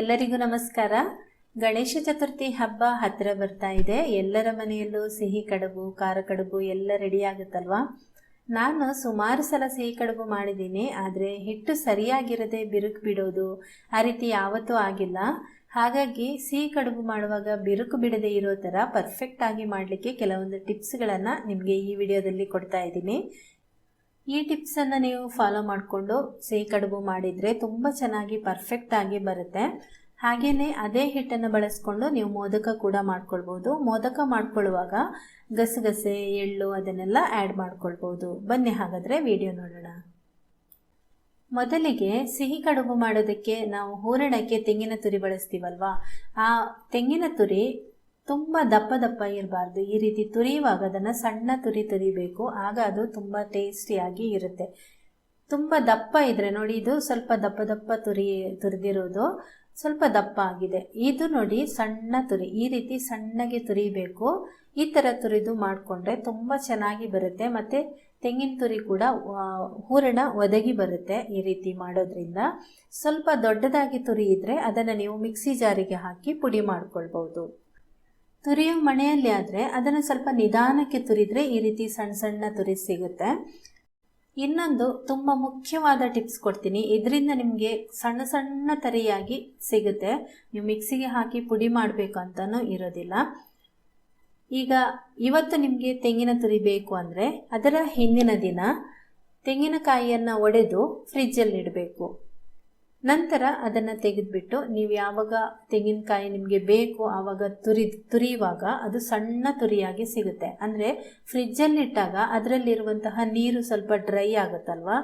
ಎಲ್ಲರಿಗೂ ನಮಸ್ಕಾರ. ಗಣೇಶ ಚತುರ್ಥಿ ಹಬ್ಬ ಹತ್ತಿರ ಬರ್ತಾ ಇದೆ. ಎಲ್ಲರ ಮನೆಯಲ್ಲೂ ಸಿಹಿ ಕಡುಬು, ಖಾರ ಕಡುಬು ಎಲ್ಲ ರೆಡಿ ಆಗುತ್ತಲ್ವಾ? ನಾನು ಸುಮಾರು ಸಲ ಸಿಹಿ ಕಡುಬು ಮಾಡಿದ್ದೀನಿ. ಆದರೆ ಹಿಟ್ಟು ಸರಿಯಾಗಿರದೆ ಬಿರುಕು ಬಿಡೋದು ಆ ರೀತಿ ಯಾವತ್ತೂ ಆಗಿಲ್ಲ. ಹಾಗಾಗಿ ಸಿಹಿ ಕಡುಬು ಮಾಡುವಾಗ ಬಿರುಕು ಬಿಡದೆ ಇರೋ ಥರ ಪರ್ಫೆಕ್ಟ್ ಆಗಿ ಮಾಡಲಿಕ್ಕೆ ಕೆಲವೊಂದು ಟಿಪ್ಸ್ಗಳನ್ನು ನಿಮಗೆ ಈ ವಿಡಿಯೋದಲ್ಲಿ ಕೊಡ್ತಾ ಇದ್ದೀನಿ. ಈ ಟಿಪ್ಸನ್ನು ನೀವು ಫಾಲೋ ಮಾಡಿಕೊಂಡು ಸಿಹಿ ಕಡುಬು ಮಾಡಿದರೆ ತುಂಬ ಚೆನ್ನಾಗಿ ಪರ್ಫೆಕ್ಟ್ ಆಗಿ ಬರುತ್ತೆ. ಹಾಗೆಯೇ ಅದೇ ಹಿಟ್ಟನ್ನು ಬಳಸ್ಕೊಂಡು ನೀವು ಮೋದಕ ಕೂಡ ಮಾಡ್ಕೊಳ್ಬೋದು. ಮೋದಕ ಮಾಡ್ಕೊಳ್ಳುವಾಗ ಗಸಗಸೆ, ಎಳ್ಳು ಅದನ್ನೆಲ್ಲ ಆ್ಯಡ್ ಮಾಡ್ಕೊಳ್ಬೋದು. ಬನ್ನಿ ಹಾಗಾದರೆ ವಿಡಿಯೋ ನೋಡೋಣ. ಮೊದಲಿಗೆ ಸಿಹಿ ಕಡುಬು ಮಾಡೋದಕ್ಕೆ ನಾವು ಹೂರಣಕ್ಕೆ ತೆಂಗಿನ ತುರಿ ಬಳಸ್ತೀವಲ್ವಾ? ಆ ತೆಂಗಿನ ತುರಿ ತುಂಬ ದಪ್ಪ ದಪ್ಪ ಇರಬಾರ್ದು. ಈ ರೀತಿ ತುರಿಯುವಾಗ ಅದನ್ನು ಸಣ್ಣ ತುರಿ ತುರಿಬೇಕು. ಆಗ ಅದು ತುಂಬ ಟೇಸ್ಟಿಯಾಗಿ ಇರುತ್ತೆ. ತುಂಬ ದಪ್ಪ ಇದ್ರೆ ನೋಡಿ, ಇದು ಸ್ವಲ್ಪ ದಪ್ಪ ದಪ್ಪ ತುರಿ, ತುರಿದಿರೋದು ಸ್ವಲ್ಪ ದಪ್ಪ ಆಗಿದೆ. ಇದು ನೋಡಿ ಸಣ್ಣ ತುರಿ. ಈ ರೀತಿ ಸಣ್ಣಗೆ ತುರಿಬೇಕು. ಈ ಥರ ತುರಿದು ಮಾಡಿಕೊಂಡ್ರೆ ತುಂಬ ಚೆನ್ನಾಗಿ ಬರುತ್ತೆ. ಮತ್ತು ತೆಂಗಿನ ತುರಿ ಕೂಡ ಹೂರಣ ಒದಗಿ ಬರುತ್ತೆ ಈ ರೀತಿ ಮಾಡೋದ್ರಿಂದ. ಸ್ವಲ್ಪ ದೊಡ್ಡದಾಗಿ ತುರಿ ಇದ್ದರೆ ಅದನ್ನು ನೀವು ಮಿಕ್ಸಿ ಜಾರಿಗೆ ಹಾಕಿ ಪುಡಿ ಮಾಡ್ಕೊಳ್ಬೋದು ತುರಿಯೋ ಮಣೆಯಲ್ಲಿ ಆದರೆ ಅದನ್ನು ಸ್ವಲ್ಪ ನಿಧಾನಕ್ಕೆ ತುರಿದ್ರೆ ಈ ರೀತಿ ಸಣ್ಣ ಸಣ್ಣ ತುರಿ ಸಿಗುತ್ತೆ. ಇನ್ನೊಂದು ತುಂಬ ಮುಖ್ಯವಾದ ಟಿಪ್ಸ್ ಕೊಡ್ತೀನಿ. ಇದರಿಂದ ನಿಮಗೆ ಸಣ್ಣ ಸಣ್ಣ ತರಿಯಾಗಿ ಸಿಗುತ್ತೆ. ನೀವು ಮಿಕ್ಸಿಗೆ ಹಾಕಿ ಪುಡಿ ಮಾಡಬೇಕು ಅಂತಲೂ ಇರೋದಿಲ್ಲ. ಈಗ ಇವತ್ತು ನಿಮಗೆ ತೆಂಗಿನ ತುರಿ ಬೇಕು ಅಂದರೆ ಅದರ ಹಿಂದಿನ ದಿನ ತೆಂಗಿನಕಾಯಿಯನ್ನು ಒಡೆದು ಫ್ರಿಜ್ಜಲ್ಲಿ ಇಡಬೇಕು. ನಂತರ ಅದನ್ನು ತೆಗೆದುಬಿಟ್ಟು ನೀವು ಯಾವಾಗ ತೆಂಗಿನಕಾಯಿ ನಿಮಗೆ ಬೇಕು ಆವಾಗ ತುರಿ, ತುರಿಯುವಾಗ ಅದು ಸಣ್ಣ ತುರಿಯಾಗಿ ಸಿಗುತ್ತೆ. ಅಂದರೆ ಫ್ರಿಜ್ಜಲ್ಲಿಟ್ಟಾಗ ಅದರಲ್ಲಿರುವಂತಹ ನೀರು ಸ್ವಲ್ಪ ಡ್ರೈ ಆಗುತ್ತಲ್ವಾ?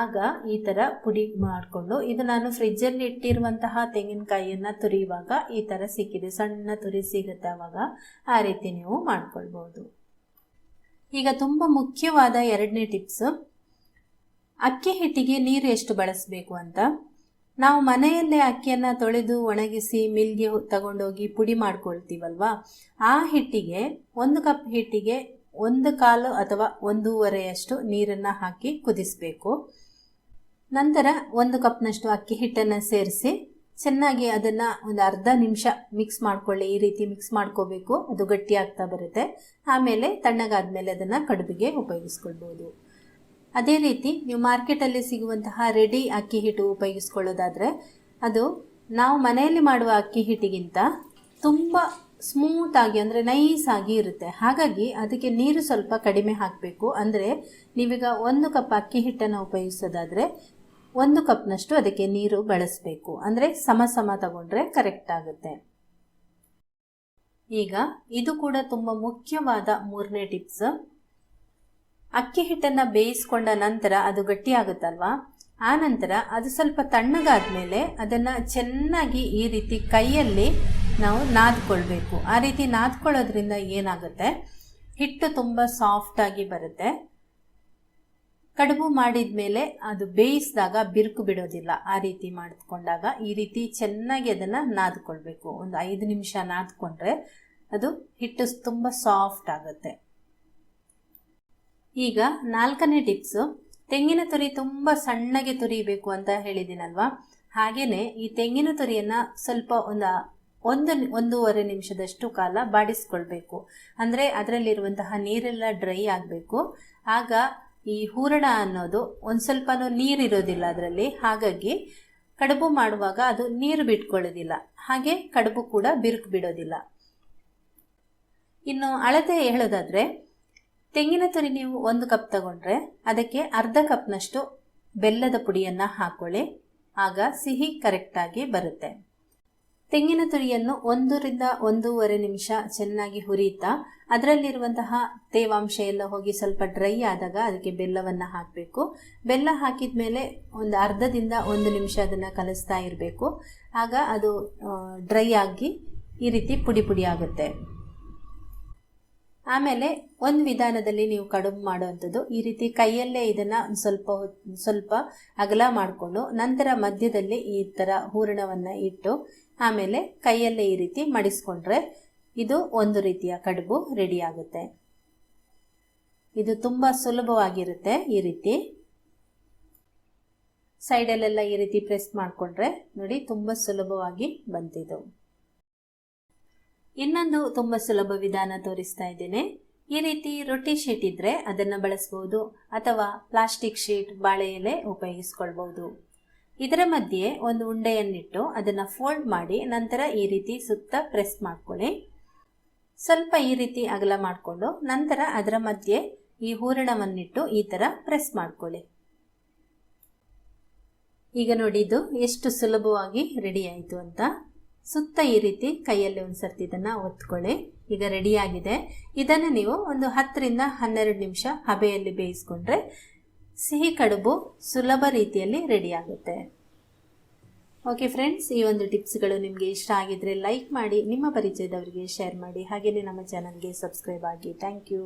ಆಗ ಈ ಥರ ಪುಡಿ ಮಾಡಿಕೊಂಡು ಇದು ನಾನು ಫ್ರಿಜ್ಜಲ್ಲಿ ಇಟ್ಟಿರುವಂತಹ ತೆಂಗಿನಕಾಯಿಯನ್ನು ತುರಿಯುವಾಗ ಈ ಥರ ಸಿಕ್ಕಿದೆ. ಸಣ್ಣ ತುರಿ ಸಿಗುತ್ತೆ ಆವಾಗ ಆ ರೀತಿ ನೀವು ಮಾಡ್ಕೊಳ್ಬೋದು. ಈಗ ತುಂಬ ಮುಖ್ಯವಾದ ಎರಡನೇ ಟಿಪ್ಸ್ ಅಕ್ಕಿ ಹಿಟ್ಟಿಗೆ ನೀರು ಎಷ್ಟು ಬಳಸಬೇಕು ಅಂತ? ನಾವು ಮನೆಯಲ್ಲೇ ಅಕ್ಕಿಯನ್ನು ತೊಳೆದು ಒಣಗಿಸಿ ಮಿಲ್ಗೆ ತಗೊಂಡೋಗಿ ಪುಡಿ ಮಾಡ್ಕೊಳ್ತೀವಲ್ವಾ? ಆ ಹಿಟ್ಟಿಗೆ ಒಂದು ಕಪ್ ಹಿಟ್ಟಿಗೆ ಒಂದು ಕಾಲು ಅಥವಾ ಒಂದೂವರೆಯಷ್ಟು ನೀರನ್ನು ಹಾಕಿ ಕುದಿಸಬೇಕು. ನಂತರ ಒಂದು ಕಪ್ನಷ್ಟು ಅಕ್ಕಿ ಹಿಟ್ಟನ್ನು ಸೇರಿಸಿ ಚೆನ್ನಾಗಿ ಅದನ್ನು ಒಂದು ಅರ್ಧ ನಿಮಿಷ ಮಿಕ್ಸ್ ಮಾಡ್ಕೊಳ್ಳಿ. ಈ ರೀತಿ ಮಿಕ್ಸ್ ಮಾಡ್ಕೋಬೇಕು. ಅದು ಗಟ್ಟಿ ಆಗ್ತಾ ಬರುತ್ತೆ. ಆಮೇಲೆ ತಣ್ಣಗಾದ್ಮೇಲೆ ಅದನ್ನು ಕಡುಬಿಗೆ ಉಪಯೋಗಿಸ್ಕೊಳ್ಬೋದು. ಅದೇ ರೀತಿ ನೀವು ಮಾರ್ಕೆಟಲ್ಲಿ ಸಿಗುವಂತಹ ರೆಡಿ ಅಕ್ಕಿ ಹಿಟ್ಟು ಉಪಯೋಗಿಸ್ಕೊಳ್ಳೋದಾದರೆ ಅದು ನಾವು ಮನೆಯಲ್ಲಿ ಮಾಡುವ ಅಕ್ಕಿ ಹಿಟ್ಟಿಗಿಂತ ತುಂಬ ಸ್ಮೂತಾಗಿ ಅಂದರೆ ನೈಸ್ ಆಗಿ ಇರುತ್ತೆ. ಹಾಗಾಗಿ ಅದಕ್ಕೆ ನೀರು ಸ್ವಲ್ಪ ಕಡಿಮೆ ಹಾಕಬೇಕು. ಅಂದರೆ ನೀವೀಗ ಒಂದು ಕಪ್ ಅಕ್ಕಿ ಹಿಟ್ಟನ್ನು ಉಪಯೋಗಿಸೋದಾದರೆ ಒಂದು ಕಪ್ನಷ್ಟು ಅದಕ್ಕೆ ನೀರು ಬಳಸಬೇಕು. ಅಂದರೆ ಸಮ ಸಮ ತಗೊಂಡ್ರೆ ಕರೆಕ್ಟ್ ಆಗುತ್ತೆ. ಈಗ ಇದು ಕೂಡ ತುಂಬ ಮುಖ್ಯವಾದ ಮೂರನೇ ಟಿಪ್ಸ್. ಅಕ್ಕಿ ಹಿಟ್ಟನ್ನು ಬೇಯಿಸ್ಕೊಂಡ ನಂತರ ಅದು ಗಟ್ಟಿಯಾಗುತ್ತಲ್ವಾ? ಆ ನಂತರ ಅದು ಸ್ವಲ್ಪ ತಣ್ಣಗಾದ್ಮೇಲೆ ಅದನ್ನು ಚೆನ್ನಾಗಿ ಈ ರೀತಿ ಕೈಯಲ್ಲಿ ನಾವು ನಾದ್ಕೊಳ್ಬೇಕು. ಆ ರೀತಿ ನಾದ್ಕೊಳ್ಳೋದ್ರಿಂದ ಏನಾಗುತ್ತೆ? ಹಿಟ್ಟು ತುಂಬ ಸಾಫ್ಟಾಗಿ ಬರುತ್ತೆ. ಕಡುಬು ಮಾಡಿದ ಮೇಲೆ ಅದು ಬೇಯಿಸಿದಾಗ ಬಿರುಕು ಬಿಡೋದಿಲ್ಲ. ಆ ರೀತಿ ಮಾಡಿಕೊಂಡಾಗ ಈ ರೀತಿ ಚೆನ್ನಾಗಿ ಅದನ್ನು ನಾದ್ಕೊಳ್ಬೇಕು. ಒಂದು ಐದು ನಿಮಿಷ ನಾದ್ಕೊಂಡ್ರೆ ಅದು ಹಿಟ್ಟು ತುಂಬ ಸಾಫ್ಟ್ ಆಗುತ್ತೆ. ಈಗ ನಾಲ್ಕನೇ ಟಿಪ್ಸು, ತೆಂಗಿನ ತುರಿ ತುಂಬ ಸಣ್ಣಗೆ ತುರಿಬೇಕು ಅಂತ ಹೇಳಿದ್ದೀನಲ್ವಾ? ಹಾಗೆಯೇ ಈ ತೆಂಗಿನ ತುರಿಯನ್ನು ಸ್ವಲ್ಪ ಒಂದು ಒಂದು, ಒಂದೂವರೆ ನಿಮಿಷದಷ್ಟು ಕಾಲ ಬಾಡಿಸ್ಕೊಳ್ಬೇಕು. ಅಂದರೆ ಅದರಲ್ಲಿರುವಂತಹ ನೀರೆಲ್ಲ ಡ್ರೈ ಆಗಬೇಕು. ಆಗ ಈ ಹೂರಣ ಅನ್ನೋದು ಒಂದು ಸ್ವಲ್ಪನೂ ನೀರಿರೋದಿಲ್ಲ ಅದರಲ್ಲಿ. ಹಾಗಾಗಿ ಕಡುಬು ಮಾಡುವಾಗ ಅದು ನೀರು ಬಿಟ್ಕೊಳ್ಳೋದಿಲ್ಲ. ಹಾಗೆ ಕಡುಬು ಕೂಡ ಬಿರುಕು ಬಿಡೋದಿಲ್ಲ. ಇನ್ನು ಅಳತೆ ಹೇಳೋದಾದರೆ ತೆಂಗಿನ ತುರಿ ನೀವು ಒಂದು ಕಪ್ ತಗೊಂಡ್ರೆ ಅದಕ್ಕೆ ಅರ್ಧ ಕಪ್ನಷ್ಟು ಬೆಲ್ಲದ ಪುಡಿಯನ್ನು ಹಾಕೊಳ್ಳಿ. ಆಗ ಸಿಹಿ ಕರೆಕ್ಟಾಗಿ ಬರುತ್ತೆ. ತೆಂಗಿನ ತುರಿಯನ್ನು ಒಂದರಿಂದ ಒಂದೂವರೆ ನಿಮಿಷ ಚೆನ್ನಾಗಿ ಹುರಿಯುತ್ತಾ ಅದರಲ್ಲಿರುವಂತಹ ತೇವಾಂಶ ಎಲ್ಲ ಹೋಗಿ ಸ್ವಲ್ಪ ಡ್ರೈ ಆದಾಗ ಅದಕ್ಕೆ ಬೆಲ್ಲವನ್ನು ಹಾಕಬೇಕು. ಬೆಲ್ಲ ಹಾಕಿದ ಮೇಲೆ ಒಂದು ಅರ್ಧದಿಂದ ಒಂದು ನಿಮಿಷ ಅದನ್ನು ಕಲಿಸ್ತಾ ಇರಬೇಕು. ಆಗ ಅದು ಡ್ರೈ ಆಗಿ ಈ ರೀತಿ ಪುಡಿ ಪುಡಿ ಆಗುತ್ತೆ. ಆಮೇಲೆ ಒಂದು ವಿಧಾನದಲ್ಲಿ ನೀವು ಕಡುಬು ಮಾಡುವಂಥದ್ದು, ಈ ರೀತಿ ಕೈಯಲ್ಲೇ ಇದನ್ನು ಸ್ವಲ್ಪ ಸ್ವಲ್ಪ ಅಗಲ ಮಾಡಿಕೊಂಡು ನಂತರ ಮಧ್ಯದಲ್ಲಿ ಈ ಥರ ಹೂರಣವನ್ನು ಇಟ್ಟು, ಆಮೇಲೆ ಕೈಯಲ್ಲೇ ಈ ರೀತಿ ಮಡಿಸ್ಕೊಂಡ್ರೆ ಇದು ಒಂದು ರೀತಿಯ ಕಡುಬು ರೆಡಿ ಆಗುತ್ತೆ. ಇದು ತುಂಬ ಸುಲಭವಾಗಿರುತ್ತೆ ಈ ರೀತಿ. ಸೈಡಲ್ಲೆಲ್ಲ ಈ ರೀತಿ ಪ್ರೆಸ್ ಮಾಡಿಕೊಂಡ್ರೆ ನೋಡಿ ತುಂಬ ಸುಲಭವಾಗಿ ಬಂತಿದ್ದು ಇನ್ನೊಂದು ತುಂಬ ಸುಲಭ ವಿಧಾನ ತೋರಿಸ್ತಾ ಇದ್ದೇನೆ. ಈ ರೀತಿ ರೊಟ್ಟಿ ಶೀಟ್ ಇದ್ರೆ ಅದನ್ನು ಬಳಸ್ಬೋದು ಅಥವಾ ಪ್ಲಾಸ್ಟಿಕ್ ಶೀಟ್ ಬಾಳೆ ಎಲೆ ಉಪಯೋಗಿಸ್ಕೊಳ್ಬಹುದು ಇದರ ಮಧ್ಯೆ ಒಂದು ಉಂಡೆಯನ್ನಿಟ್ಟು ಅದನ್ನು ಫೋಲ್ಡ್ ಮಾಡಿ ನಂತರ ಈ ರೀತಿ ಸುತ್ತ ಪ್ರೆಸ್ ಮಾಡ್ಕೊಳ್ಳಿ. ಸ್ವಲ್ಪ ಈ ರೀತಿ ಅಗಲ ಮಾಡಿಕೊಂಡು ನಂತರ ಅದರ ಮಧ್ಯೆ ಈ ಹೂರಣವನ್ನಿಟ್ಟು ಈ ಥರ ಪ್ರೆಸ್ ಮಾಡ್ಕೊಳ್ಳಿ. ಈಗ ನೋಡಿ ಎಷ್ಟು ಸುಲಭವಾಗಿ ರೆಡಿ ಆಯಿತು ಅಂತ. ಸುತ್ತ ಈ ರೀತಿ ಕೈಯಲ್ಲಿ ಒಂದು ಸರ್ತಿ ಇದನ್ನು ಒತ್ಕೊಳ್ಳಿ. ಈಗ ರೆಡಿಯಾಗಿದೆ ಇದನ್ನು ನೀವು ಒಂದು ಹತ್ತರಿಂದ ಹನ್ನೆರಡು ನಿಮಿಷ ಹಬೆಯಲ್ಲಿ ಬೇಯಿಸ್ಕೊಂಡ್ರೆ ಸಿಹಿ ಕಡುಬು ಸುಲಭ ರೀತಿಯಲ್ಲಿ ರೆಡಿಯಾಗುತ್ತೆ ಓಕೆ ಫ್ರೆಂಡ್ಸ್ ಈ ಒಂದು ಟಿಪ್ಸ್ಗಳು ನಿಮಗೆ ಇಷ್ಟ ಆಗಿದ್ರೆ ಲೈಕ್ ಮಾಡಿ, ನಿಮ್ಮ ಪರಿಚಯದವರಿಗೆ ಶೇರ್ ಮಾಡಿ. ಹಾಗೆಯೇ ನಮ್ಮ ಚಾನಲ್ಗೆ ಸಬ್ಸ್ಕ್ರೈಬ್ ಆಗಿ. Thank you